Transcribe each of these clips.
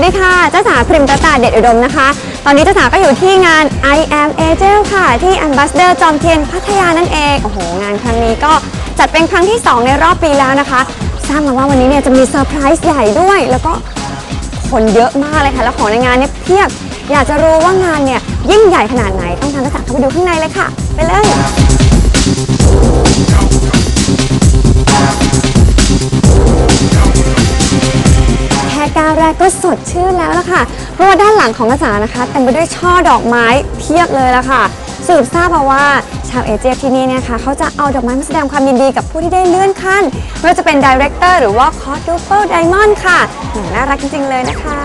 วัสดีค่ะ เจ้าสาวพริมตาตาเด็ดอุดมนะคะ ตอนนี้เจ้าสาวก็อยู่ที่งาน I am Angel ค่ะ ที่ Ambassador จอมเทียนพัทยานั่นเอง โอ้โห งานครั้งนี้ก็จัดเป็นครั้งที่ 2 ในรอบปีแล้วนะคะ ทราบมาว่าวันนี้เนี่ยจะมีเซอร์ไพรส์ใหญ่ด้วย แล้วก็คนเยอะมากเลยค่ะ แล้วของในงานเนี่ยเพียบ อยากจะรู้ว่างานเนี่ยยิ่งใหญ่ขนาดไหน ต้องตามเจ้าสาวเข้าไปดูข้างในเลยค่ะ ไปเลย ก้าวแรกก็สดชื่นแล้วล่ะค่ะ เพราะว่าด้านหลังของกระสานะคะเต็มไปด้วยช่อดอกไม้เพียบเลยล่ะค่ะ สืบทราบมาว่าชาวเอเจที่นี่เนี่ยค่ะเขาจะเอาดอกไม้มาแสดงความยินดีกับผู้ที่ได้เลื่อนขั้นไม่ว่าจะเป็นดีเรคเตอร์หรือว่าคอร์ดูเปิลไดมอนด์ค่ะหน่ารักจริงๆเลยนะคะ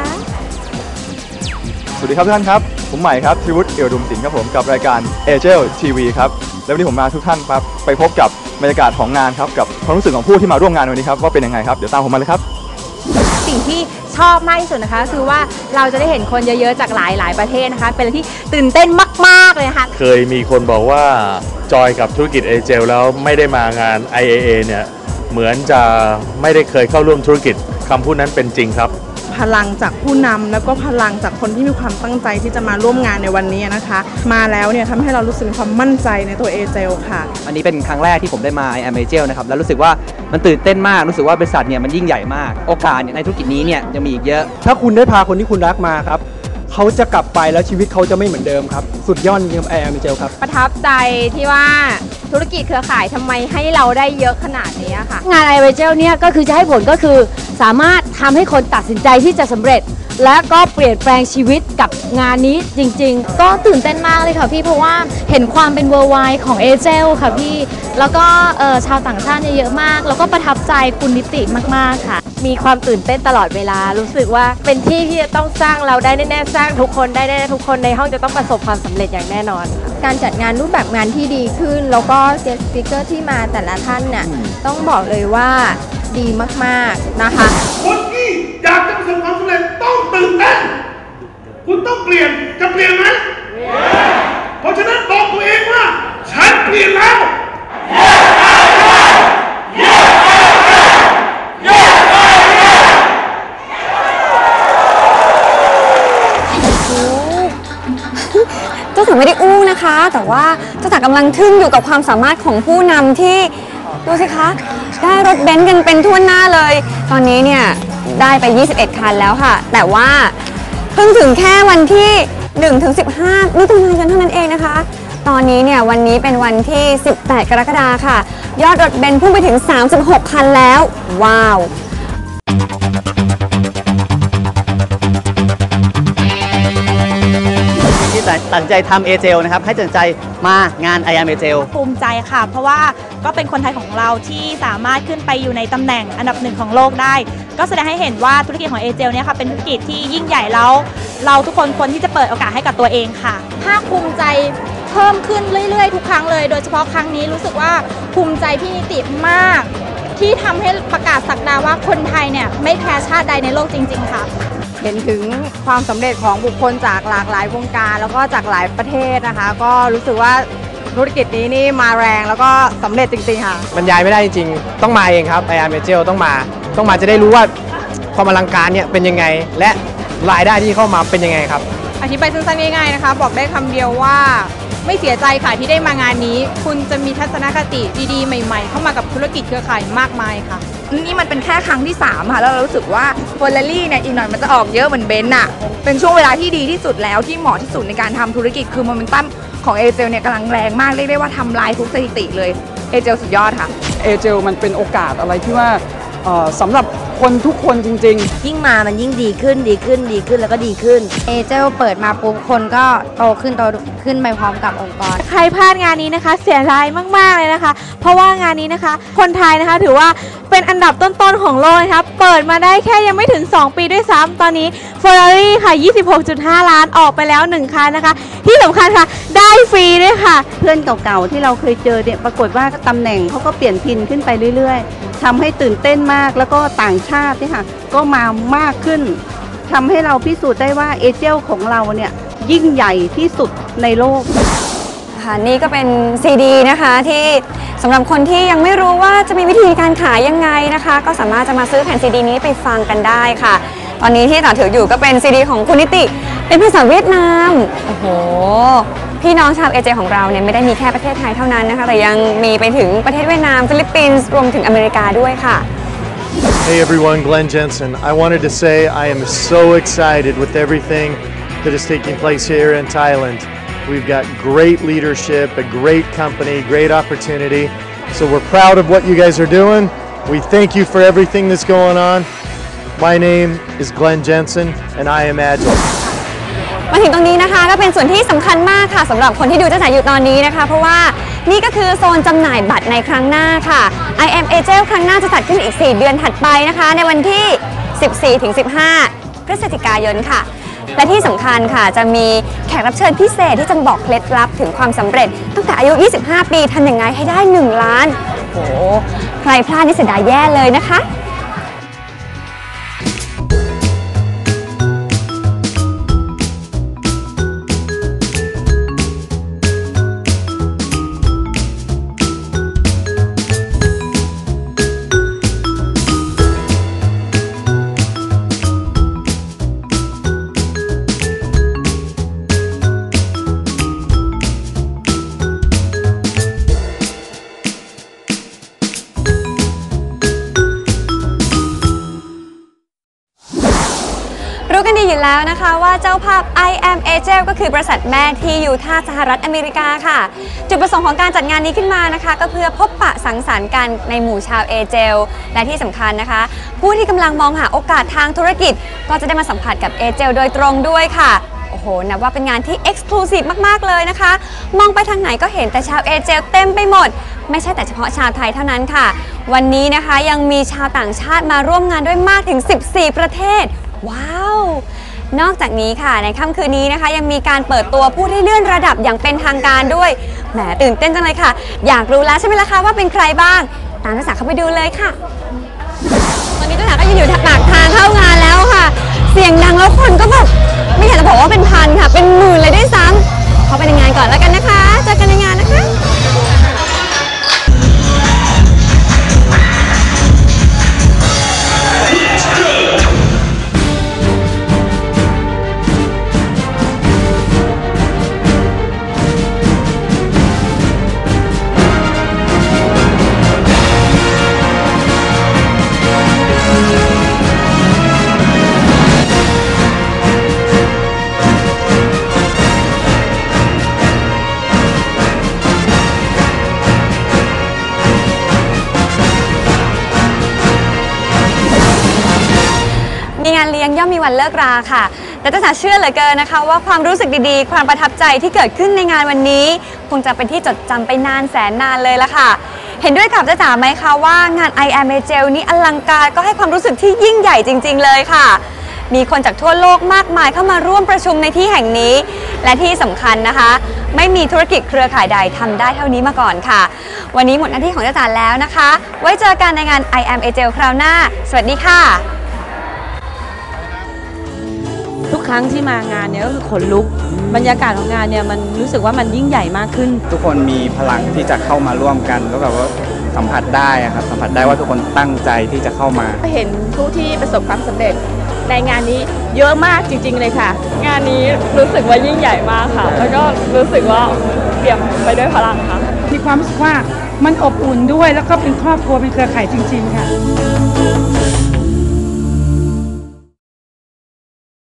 สวัสดีครับทุกท่านครับ ผมใหม่ครับทิวุฒิเอี่ยวดุมศิลป์ครับผมกับรายการ a g e l TV ครับ แล้ววันนี้ผมมาทุกท่านครับไปพบกับบรรยากาศของงานครับกับความรู้สึกของผู้ที่มาร่วมงานวันนี้ครับว่าเป็นยังไงครับเดี๋ยวตามผมมาเลยครับ สิ่งที่ชอบมากที่สุดนะคะ คือว่าเราจะได้เห็นคนเยอะๆจากหลายๆประเทศนะคะ เป็นอะไรที่ตื่นเต้นมากๆเลยนะคะ เคยมีคนบอกว่าจอยกับธุรกิจเอเจลแล้วไม่ได้มางาน IAA เนี่ยเหมือนจะไม่ได้เคยเข้าร่วมธุรกิจคำพูดนั้นเป็นจริงครับ พลังจากผู้นำแล้วก็พลังจากคนที่มีความตั้งใจที่จะมาร่วมงานในวันนี้นะคะ มาแล้วเนี่ยทำให้เรารู้สึกมีความมั่นใจในตัวเอเจลค่ะ อันนี้เป็นครั้งแรกที่ผมได้มา i am a g e l นะครับ แล้วรู้สึกว่า มันตื่นเต้นมากรู้สึกว่าบริษัทเนี่ยมันยิ่งใหญ่มาก โอกาสเนี่ยในธุรกิจนี้เนี่ยยังมีอีกเยอะ ถ้าคุณได้พาคนที่คุณรักมาครับเขาจะกลับไปแล้วชีวิตเขาจะไม่เหมือนเดิมครับ สุดยอดจริงๆแอร์มิเจลครับ ประทับใจที่ว่าธุรกิจเครือข่ายทำไมให้เราได้เยอะขนาดนี้ค่ะ งานไอเวเจลเนี่ยก็คือจะให้ผลก็คือ สามารถทำให้คนตัดสินใจที่จะสำเร็จและก็เปลี่ยนแปลงชีวิตกับงานนี้จริง ๆ ก็ตื่นเต้นมากเลยค่ะพี่เพราะว่าเห็นความเป็นเวอร์ไวของเอเจลค่ะพี่ แล้วก็เอ่อชาวต่างชาติเนี่ยเยอะมาก แล้วก็ประทับใจคุณนิติมากๆค่ะ มีความตื่นเต้นตลอดเวลา รู้สึกว่าเป็นที่ที่จะต้องสร้างเราได้แน่ๆสร้างทุกคนได้แน่ๆทุกคนในห้องจะต้องประสบความสำเร็จอย่างแน่นอนค่ะการจัดงานรูปแบบงานที่ดีขึ้น แล้วก็เกสต์สปิเกอร์ที่มาแต่ละท่านเนี่ยต้องบอกเลยว่าดีมากๆนะคะ คนที่อยากจะประสบความสำเร็จ ต้องตื่นเต้น คุณต้องเปลี่ยน จะเปลี่ยนไหมเพราะฉะนั้นบอกตัวเองว่า ฉันเปลี่ยนแล้วเจ้าสาวไม่ได้อู้นะคะ แต่ว่าเจ้าสาวกำลังทึ่งอยู่กับความสามารถของผู้นำที่ ดูสิคะ ได้รถเบนซ์กันเป็นทั่วหน้าเลย ตอนนี้เนี่ย ได้ไป 21 คันแล้วค่ะ แต่ว่าเพิ่งถึงแค่วันที่1ถึง15มิถุนายนเท่านั้นเองนะคะ ตอนนี้เนี่ยวันนี้เป็นวันที่ 18 กรกฎาคมค่ะ ยอดรถเบนซ์พุ่งไปถึง 36 คันแล้ว ว้าวที่ตัดสินใจทำเอเจลนะครับ ให้ตัดสินใจมางาน i am a g e l ภูมิใจค่ะ เพราะว่าก็เป็นคนไทยของเราที่สามารถขึ้นไปอยู่ในตำแหน่งอันดับหนึ่งของโลกได้ ก็แสดงให้เห็นว่าธุรกิจของเอเจลเนี่ยค่ะเป็นธุรกิจที่ยิ่งใหญ่แล้ว เราทุกคนควรที่จะเปิดโอกาสให้กับตัวเองค่ะภาคภูมิใจเพิ่มขึ้นเรื่อยๆ ทุกครั้งเลย โดยเฉพาะครั้งนี้รู้สึกว่าภูมิใจพี่นิติมาก ที่ทำให้ประกาศสักดาว่าคนไทยเนี่ยไม่แพ้ชาติใดในโลกจริง ๆ ค่ะ เห็นถึงความสำเร็จของบุคคลจากหลากหลายวงการ แล้วก็จากหลายประเทศนะคะ ก็รู้สึกว่าธุรกิจนี้นี่มาแรงแล้วก็สำเร็จจริงๆค่ะ บรรยายไม่ได้จริงๆ ต้องมาเองครับไออาร์มิเจลต้องมา ต้องมาจะได้รู้ว่าความอลังการเนี่ยเป็นยังไง และรายได้ที่เข้ามาเป็นยังไงครับ อธิบายสั้นๆง่ายๆนะคะ บอกได้คำเดียวว่าไม่เสียใจค่ะที่ได้มางานนี้ คุณจะมีทัศนคติดีๆ ใหม่ ๆ เข้ามากับธุรกิจเครือข่ายมากมายค่ะ นี่มันเป็นแค่ครั้งที่ 3 ค่ะ แล้วเรารู้สึกว่าเฟอร์รารี่เนี่ยอีกหน่อยมันจะออกเยอะเหมือนเบนซ์อะเป็นช่วงเวลาที่ดีที่สุดแล้วที่เหมาะที่สุดในการทำธุรกิจคือโมเมนตัมของเอเจลเนี่ยกำลังแรงมากเรียกได้ว่าทำลายทุกสถิติเลยเอเจลสุดยอดค่ะเอเจลมันเป็นโอกาสอะไรที่ว่าเอ่อ สำหรับคนทุกคนจริงๆยิ่งมามันยิ่งดีขึ้นดีขึ้นดีขึ้นแล้วก็ดีขึ้น เอเจลเปิดมาปุ๊บคนก็โตขึ้นโตขึ้นไปพร้อมกับองค์กร ใครพลาดงานนี้นะคะ เสียดายมากๆเลยนะคะ เพราะว่างานนี้นะคะ คนไทยนะคะถือว่าเป็นอันดับต้นๆของโลกนะคะเปิดมาได้แค่ยังไม่ถึง 2 ปีด้วยซ้ำตอนนี้ Ferrari ค่ะ 26.5 ล้านออกไปแล้ว 1 คันนะคะ ที่สำคัญค่ะ ได้ฟรีด้วยค่ะ เพื่อนเก่าๆที่เราเคยเจอเนี่ยปรากฏว่าตำแหน่งเขาก็เปลี่ยนพินขึ้นไปเรื่อยๆ ทำให้ตื่นเต้นมากแล้วก็ต่างชาติเนี่ยค่ะก็มามากขึ้นทำให้เราพิสูจน์ได้ว่าเอเจลของเราเนี่ยยิ่งใหญ่ที่สุดในโลกค่ะนี่ก็เป็นซีดีนะคะที่สำหรับคนที่ยังไม่รู้ว่าจะมีวิธีการขายยังไงนะคะ ก็สามารถจะมาซื้อแผ่นซีดีนี้ไปฟังกันได้ค่ะ ตอนนี้ที่ต่อถืออยู่ก็เป็นซีดีของคุณนิติ เป็นภาษาเวียดนาม โอ้โห พี่น้องชาวเอเจของเราเนี่ยไม่ได้มีแค่ประเทศไทยเท่านั้นนะคะแต่ยังมีไปถึงประเทศเวียดนามฟิลิปปินส์รวมถึงอเมริกาด้วยค่ะ Hey everyone, Glenn Jensen. I wanted to say I am so excited with everything that is taking place here in Thailand. We've got great leadership, a great company, great opportunity. So we're proud of what you guys are doing. We thank you for everything that's going on. My name is Glenn Jensen and I am Agile. มาถึงตรงนี้นะคะก็เป็นส่วนที่สำคัญมากค่ะสำหรับคนที่ดูเจ้าจ๋าอยู่ตอนนี้นะคะ เพราะว่านี่ก็คือโซนจำหน่ายบัตรในครั้งหน้าค่ะ I am a g e l ครั้งหน้าจะจัดขึ้นอีก 4 เดือนถัดไปนะคะ ในวันที่ 14-15 พฤศจิกายนค่ะ และที่สำคัญค่ะจะมีแขกรับเชิญพิเศษที่จะบอกเคล็ดลับถึงความสำเร็จ ตั้งแต่อายุ 25 ปีทำอยังไงให้ได้ 1 ล้านโอ้โหใครพลาดนี่เสียดายแย่เลยนะคะ รู้กันแล้วนะคะว่าเจ้าภาพ I am Angel ก็คือบริษัทแม่ที่อยู่ท่าสหรัฐอเมริกาค่ะ จุดประสงค์ของการจัดงานนี้ขึ้นมานะคะ ก็เพื่อพบปะสังสรรค์กันในหมู่ชาวเอเจลและที่สำคัญนะคะ ผู้ที่กำลังมองหาโอกาสทางธุรกิจ ก็จะได้มาสัมผัสกับเอเจลโดยตรงด้วยค่ะโอ้โห นับว่าเป็นงานที่เอ็กซ์คลูซีฟมาก ๆ เลยนะคะ มองไปทางไหนก็เห็นแต่ชาวเอเจลเต็มไปหมด ไม่ใช่แต่เฉพาะชาวไทยเท่านั้นค่ะ วันนี้นะคะยังมีชาวต่างชาติมาร่วมงานด้วยมากถึง 14 ประเทศ ว้าว นอกจากนี้ค่ะในค่ำคืนนี้นะคะ ยังมีการเปิดตัวผู้ที่เลื่อนระดับอย่างเป็นทางการด้วยแหมตื่นเต้นจังเลยค่ะ อยากรู้แล้วใช่ไหมล่ะคะว่าเป็นใครบ้าง ตามนักศึกษาเข้าไปดูเลยค่ะ ตอนนี้นักศึกษาก็ยืนอยู่ปากทางเข้างานแล้วค่ะ เสียงดังแล้วคนก็แบบ มีงานเลี้ยงย่อมมีวันเลิกราค่ะแต่เจ้าสาเชื่อเหลือเกินนะคะ ว่าความรู้สึกดีๆ ความประทับใจที่เกิดขึ้นในงานวันนี้ คงจะเป็นที่จดจำไปนานแสนนานเลยละค่ะ เห็นด้วยกับเจ้าจ๋าไหมคะว่างาน I am a g e l นี้อลังการก็ให้ความรู้สึกที่ยิ่งใหญ่จริง ๆ เลยค่ะ มีคนจากทั่วโลกมากมายเข้ามาร่วมประชุมในที่แห่งนี้ และที่สำคัญนะคะ ไม่มีธุรกิจเครือข่ายใดทำได้เท่านี้มาก่อนค่ะ วันนี้หมดหน้าที่ของเจ้าจ๋าแล้วนะคะ ไว้เจอกันในงาน I am a g e l คราวหน้า สวัสดีค่ะ ครั้งที่มางานเนี่ยก็คือขนลุก บรรยากาศของงานเนี่ยมันรู้สึกว่ามันยิ่งใหญ่มากขึ้น ทุกคนมีพลังที่จะเข้ามาร่วมกันแล้วแบบว่าสัมผัสได้อะครับสัมผัสได้ว่าทุกคนตั้งใจที่จะเข้ามาเห็นผู้ที่ประสบความสำเร็จในงานนี้เยอะมากจริง ๆ เลยค่ะ งานนี้รู้สึกว่ายิ่งใหญ่มากค่ะ แล้วก็รู้สึกว่าเปี่ยมไปด้วยพลังค่ะ มีความรู้สึกว่ามันอบอุ่นด้วยแล้วก็เป็นครอบครัวเป็นเครือข่ายจริง ๆ ค่ะ